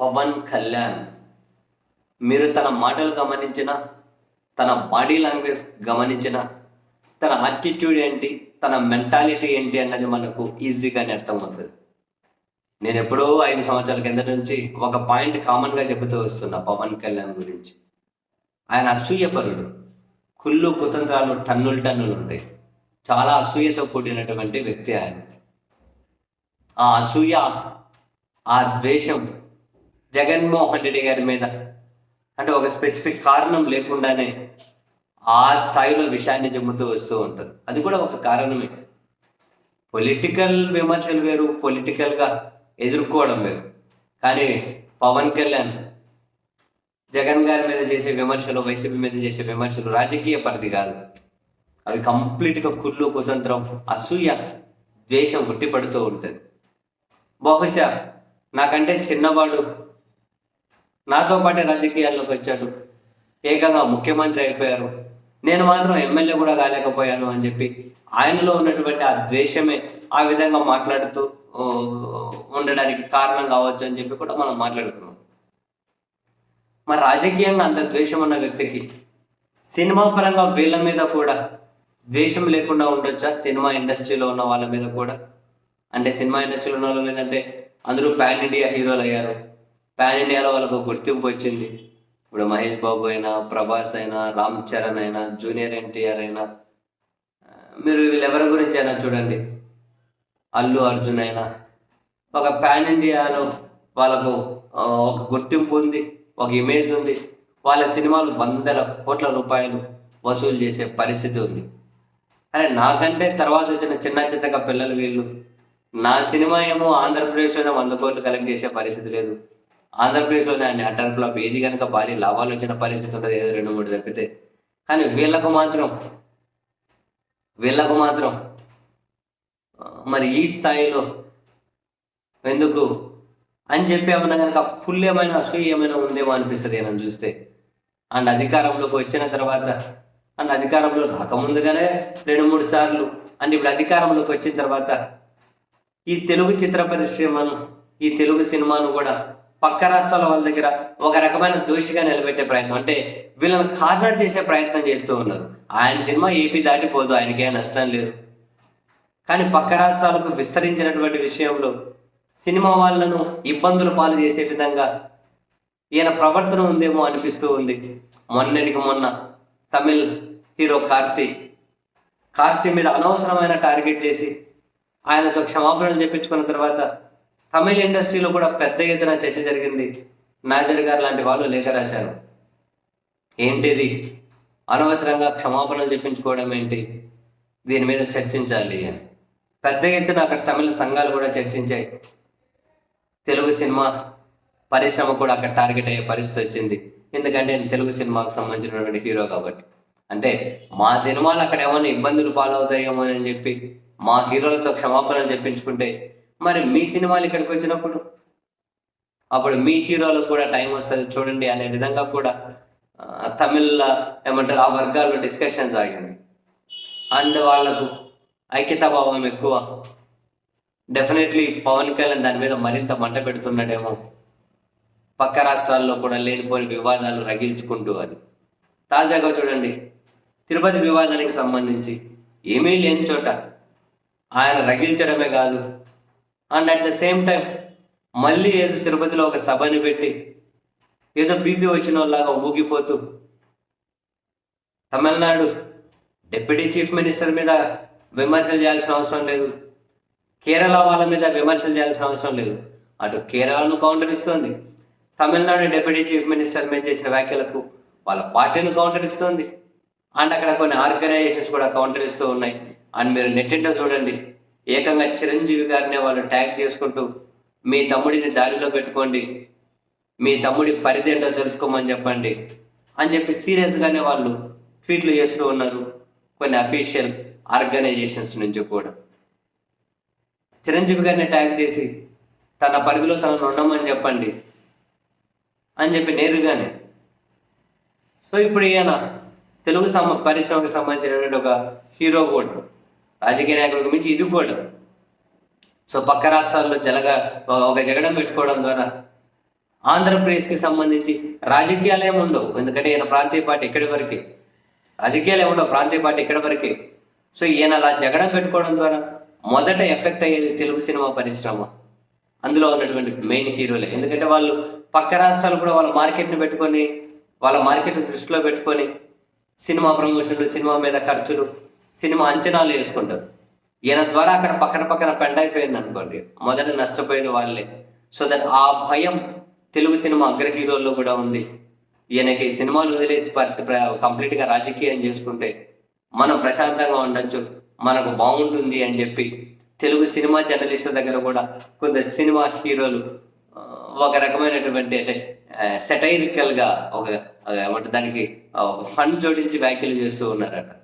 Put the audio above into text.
పవన్ కళ్యాణ్. మీరు తన మాటలు గమనించిన తన బాడీ లాంగ్వేజ్ గమనించిన తన యాటిట్యూడ్ ఏంటి తన మెంటాలిటీ ఏంటి అన్నది మనకు ఈజీగానే అర్థమవుతుంది. నేను ఎప్పుడో ఐదు సంవత్సరాల కింద నుంచి ఒక పాయింట్ కామన్గా చెబుతూ వస్తున్నా పవన్ కళ్యాణ్ గురించి. ఆయన అసూయపరుడు. కుళ్ళు కుతంత్రాలు టన్నులు టన్నులు ఉంటాయి. చాలా అసూయతో కూడినటువంటి వ్యక్తి ఆయన. ఆ అసూయ ఆ ద్వేషం జగన్మోహన్ రెడ్డి గారి మీద. అంటే ఒక స్పెసిఫిక్ కారణం లేకుండానే ఆ స్థాయిలో విషయాన్ని చెబుతూ వస్తూ ఉంటారు అది కూడా ఒక కారణమే. పొలిటికల్ విమర్శలు వేరు పొలిటికల్గా ఎదుర్కోవడం వేరు. కానీ పవన్ కళ్యాణ్ జగన్ గారి మీద చేసే విమర్శలు వైసీపీ మీద చేసే విమర్శలు రాజకీయ పరిధి కాదు. అవి కంప్లీట్గా కుళ్ళు కుతంత్రం అసూయ ద్వేషం గుట్టిపడుతూ ఉంటుంది. బహుశా నాకంటే చిన్నవాడు నాతో పాటే రాజకీయాల్లోకి వచ్చాడు. ఏకంగా ముఖ్యమంత్రి అయిపోయారు. నేను మాత్రం ఎమ్మెల్యే కూడా కాలేకపోయాను అని చెప్పి ఆయనలో ఉన్నటువంటి ఆ ద్వేషమే ఆ విధంగా మాట్లాడుతూ ఉండడానికి కారణం కావచ్చు అని చెప్పి కూడా మనం మాట్లాడుకున్నాం. మరి రాజకీయంగా అంత ద్వేషం ఉన్న వ్యక్తికి సినిమా పరంగా వీళ్ళ మీద కూడా ద్వేషం లేకుండా ఉండొచ్చా? సినిమా ఇండస్ట్రీలో ఉన్న వాళ్ళ మీద కూడా? అంటే సినిమా ఇండస్ట్రీలో ఉన్న వాళ్ళ మీద అంటే అందరూ పాన్ ఇండియా హీరోలు అయ్యారు. పాన్ ఇండియాలో వాళ్ళకు గుర్తింపు వచ్చింది. ఇప్పుడు మహేష్ బాబు అయినా ప్రభాస్ అయినా రామ్ చరణ్ అయినా జూనియర్ ఎన్టీఆర్ అయినా మీరు వీళ్ళెవరి గురించి అయినా చూడండి. అల్లు అర్జున్ అయినా. ఒక పాన్ ఇండియాలో వాళ్ళకు ఒక గుర్తింపు ఉంది ఒక ఇమేజ్ ఉంది. వాళ్ళ సినిమాలు వందల కోట్ల రూపాయలు వసూలు చేసే పరిస్థితి ఉంది. అరే నాకంటే తర్వాత వచ్చిన చిన్న చిన్నగా పిల్లలు వీళ్ళు. నా సినిమా ఏమో ఆంధ్రప్రదేశ్లోనే వంద కోట్లు కలెక్ట్ చేసే పరిస్థితి లేదు. ఆంధ్రప్రదేశ్లోనే అన్ని అటర్ ఫ్లాప్ ఏది కనుక భారీ లాభాలు వచ్చిన పరిస్థితి ఉంటుంది ఏదో రెండు మూడు తప్పితే కానీ వీళ్ళకు మాత్రం వీళ్ళకు మాత్రం మరి ఈ స్థాయిలో ఎందుకు? అని చెప్పి ఏమన్నా కనుక పుల్యమైన అసూయమైన అసూయ ఏమైనా ఉందేమో అనిపిస్తుంది నన్ను చూస్తే. అండ్ అధికారంలోకి వచ్చిన తర్వాత అండ్ అధికారంలో రాకముందుగానే రెండు మూడు సార్లు అండ్ ఇప్పుడు అధికారంలోకి వచ్చిన తర్వాత ఈ తెలుగు చిత్ర పరిశ్రమను ఈ తెలుగు సినిమాను కూడా పక్క రాష్ట్రాల వాళ్ళ దగ్గర ఒక రకమైన దోషిగా నిలబెట్టే ప్రయత్నం. అంటే వీళ్ళని కార్నర్ చేసే ప్రయత్నం చేస్తూ ఉన్నారు. ఆయన సినిమా ఏపీ దాటిపోదు ఆయనకే నష్టం లేదు. కానీ పక్క రాష్ట్రాలకు విస్తరించినటువంటి విషయంలో సినిమా వాళ్ళను ఇబ్బందులు పాలు చేసే విధంగా ఈయన ప్రవర్తన ఉందేమో అనిపిస్తూ ఉంది. మొన్నటికి మొన్న తమిళ్ హీరో కార్తీ కార్తీ మీద అనవసరమైన టార్గెట్ చేసి ఆయనతో క్షమాపణలు చెప్పించుకున్న తర్వాత తమిళ ఇండస్ట్రీలో కూడా పెద్ద ఎత్తున చర్చ జరిగింది. నాజర్ గారు లాంటి వాళ్ళు లేఖ రాశారు. ఏంటిది? అనవసరంగా క్షమాపణలు చెప్పించుకోవడం ఏంటి? దీని మీద చర్చించాలి అని. పెద్ద ఎత్తున అక్కడ తమిళ సంఘాలు కూడా చర్చించాయి. తెలుగు సినిమా పరిశ్రమ కూడా అక్కడ టార్గెట్ అయ్యే పరిస్థితి వచ్చింది. ఎందుకంటే నేను తెలుగు సినిమాకు సంబంధించినటువంటి హీరో కాబట్టి. అంటే మా సినిమాలు అక్కడ ఏమైనా ఇబ్బందులు పాలవుతాయేమో అని చెప్పి మా హీరోలతో క్షమాపణలు చెప్పించుకుంటే మరి మీ సినిమాలు ఇక్కడికి వచ్చినప్పుడు? అప్పుడు మీ హీరోలకు కూడా టైం వస్తుంది చూడండి అనే విధంగా కూడా తమిళ ఏమంటారు ఆ వర్గాల్లో డిస్కషన్ సాగింది అండ్ వాళ్ళకు ఐక్యతాభావం ఎక్కువ. డెఫినెట్లీ పవన్ కళ్యాణ్ దాని మీద మరింత మంట పెడుతున్నాడేమో. పక్క రాష్ట్రాల్లో కూడా లేనిపోని వివాదాలు రగిల్చుకుంటూ అని. తాజాగా చూడండి తిరుపతి వివాదానికి సంబంధించి ఏమీ లేని చోట ఆయన రగిల్చడమే కాదు and at the same time మళ్ళీ ఏదో తిరుపతిలో ఒక సభని పెట్టి ఏదో బీపీ వచ్చిన వాళ్ళలాగా ఊగిపోతూ తమిళనాడు డిప్యూటీ చీఫ్ మినిస్టర్ మీద విమర్శలు చేయాల్సిన అవసరం లేదు. కేరళ వాళ్ళ మీద విమర్శలు చేయాల్సిన అవసరం లేదు. అటు కేరళను కౌంటర్ ఇస్తుంది. తమిళనాడు డిప్యూటీ చీఫ్ మినిస్టర్ మీద చేసిన వ్యాఖ్యలకు వాళ్ళ పార్టీని కౌంటర్ ఇస్తుంది. అండ్ అక్కడ కొన్ని ఆర్గనైజేషన్స్ కూడా కౌంటర్ ఇస్తూ ఉన్నాయి. అండ్ మీరు నెట్టింటో చూడండి. ఏకంగా చిరంజీవి గారినే వాళ్ళు ట్యాగ్ చేసుకుంటూ మీ తమ్ముడిని దారిలో పెట్టుకోండి. మీ తమ్ముడి పరిధి ఏంటో తెలుసుకోమని చెప్పండి. అని చెప్పి సీరియస్గానే వాళ్ళు ట్వీట్లు చేస్తూ ఉన్నారు. కొన్ని అఫీషియల్ ఆర్గనైజేషన్స్ నుంచి కూడా. చిరంజీవి గారిని ట్యాగ్ చేసి తన పరిధిలో తనను ఉండమని చెప్పండి. అని చెప్పి నేరుగానే. సో ఇప్పుడు ఈయన తెలుగు సమ పరిశ్రమకు సంబంధించినటువంటి ఒక హీరో కూడా రాజకీయ నాయకుడికి మించి ఇది కూడా సో పక్క రాష్ట్రాల్లో జలగా ఒక- జగడం పెట్టుకోవడం ద్వారా ఆంధ్రప్రదేశ్కి సంబంధించి రాజకీయాలు ఏమి ఉండవు. ఎందుకంటే ఈయన ప్రాంతీయ పార్టీ ఎక్కడి వరకే? రాజకీయాలు ఏమి ఉండవు. ప్రాంతీయ పార్టీ ఎక్కడి వరకే? సో ఈయన అలా జగడం పెట్టుకోవడం ద్వారా మొదట ఎఫెక్ట్ అయ్యేది తెలుగు సినిమా పరిశ్రమ. అందులో ఉన్నటువంటి మెయిన్ హీరోలే. ఎందుకంటే వాళ్ళు పక్క రాష్ట్రాలు కూడా వాళ్ళ మార్కెట్ని పెట్టుకొని వాళ్ళ మార్కెట్ దృష్టిలో పెట్టుకొని సినిమా ప్రమోషన్లు సినిమా మీద ఖర్చులు సినిమా అంచనాలు వేసుకుంటారు. ఈయన ద్వారా అక్కడ పక్కన పక్కన పెండ్ అయిపోయింది అనుకోండి. మొదట నష్టపోయేది వాళ్ళే. సో దట్ ఆ భయం తెలుగు సినిమా అగ్ర హీరోల్లో కూడా ఉంది. ఈయనకి సినిమాలు వదిలేసి కంప్లీట్గా రాజకీయం చేసుకుంటే మనం ప్రశాంతంగా ఉండొచ్చు. మనకు బాగుంటుంది అని చెప్పి తెలుగు సినిమా జర్నలిస్టుల దగ్గర కూడా కొంత సినిమా హీరోలు ఒక రకమైనటువంటి అంటే సెటైరికల్గా ఒక ఏమంటే దానికి ఒక ఫండ్ జోడించి వ్యాఖ్యలు చేస్తూ ఉన్నారట.